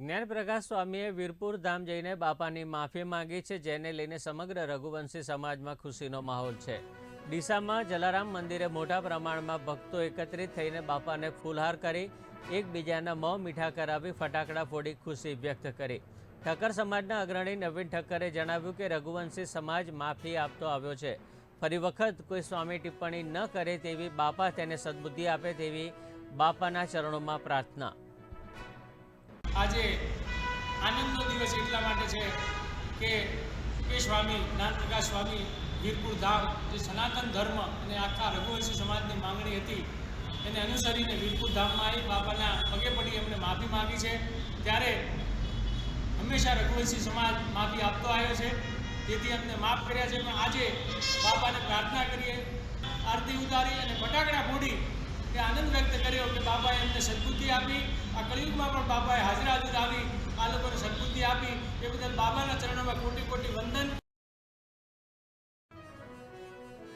જ્ઞાનપ્રકાશ સ્વામીએ વીરપુર ધામ જઈને બાપાની માફી માંગી છે, જેને લઈને સમગ્ર રઘુવંશી સમાજમાં ખુશીનો માહોલ છે. ડીસામાં જલારામ મંદિરે મોટા પ્રમાણમાં ભક્તો એકત્રિત થઈને બાપાને ફૂલહાર કરી, એકબીજાના મોં મીઠા કરાવી ફટાકડા ફોડી ખુશી વ્યક્ત કરી. ઠક્કર સમાજના અગ્રણી નવીન ઠક્કરે જણાવ્યું કે રઘુવંશી સમાજ માફી આપતો આવ્યો છે. ફરી વખત કોઈ સ્વામી ટિપ્પણી ન કરે તેવી બાપા તેને સદબુદ્ધિ આપે તેવી બાપાના ચરણોમાં પ્રાર્થના આજે આનંદનો દિવસ એટલા માટે છે કે એ સ્વામી જ્ઞાનપ્રકાશ સ્વામી વીરપુર ધામ જે સનાતન ધર્મ અને આખા રઘુવંશી સમાજની માંગણી હતી, એને અનુસરીને વીરપુર ધામમાં આવી બાપાના પગે પડી એમને માફી માગી છે. ત્યારે હંમેશા રઘુવંશી સમાજ માફી આપતો આવ્યો છે. તેથી અમને માફ કર્યા છે. પણ આજે બાપાને પ્રાર્થના કરીએ, આરતી ઉતારી અને ફટાકડા ફોડી એ આનંદ વ્યક્ત કર્યો કે બાપાએ એમને સદબુદ્ધિ આપી. આ કળિયુગમાં પણ બાપાએ હાજરા હાજર આવી, આ લોકોને સદબુદ્ધિ આપી, એ બદલ બાબાના ચરણોમાં કોટી કોટી